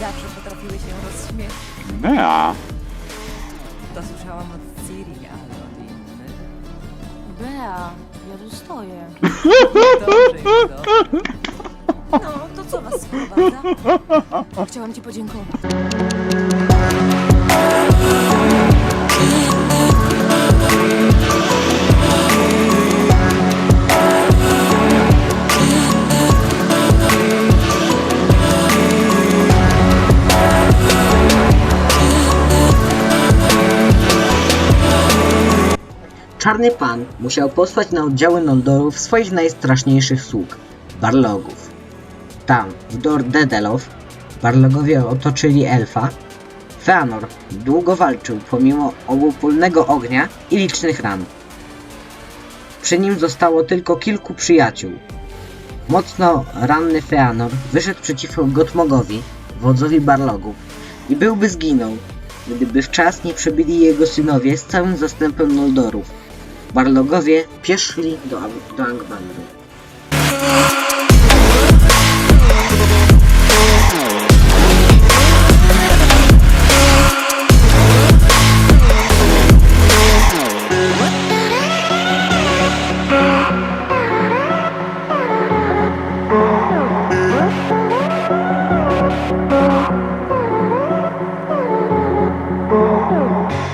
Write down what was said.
zawsze potrafiły się rozśmieszyć. Bea. To słyszałam od Ciri, ale od innych. Bea, ja tu stoję. Dobrze. No, to co was sprowadza? Chciałam ci podziękować. Czarny Pan musiał posłać na oddziały Noldorów swoich najstraszniejszych sług, Barlogów. Tam, w Dor Dedelow, Barlogowie otoczyli elfa. Feanor długo walczył pomimo obopólnego ognia i licznych ran. Przy nim zostało tylko kilku przyjaciół. Mocno ranny Feanor wyszedł przeciwko Gotmogowi, wodzowi Barlogów, i byłby zginął, gdyby w czas nie przebyli jego synowie z całym zastępem Noldorów. Warlogowie pieszli do, do Angbandru. Oh.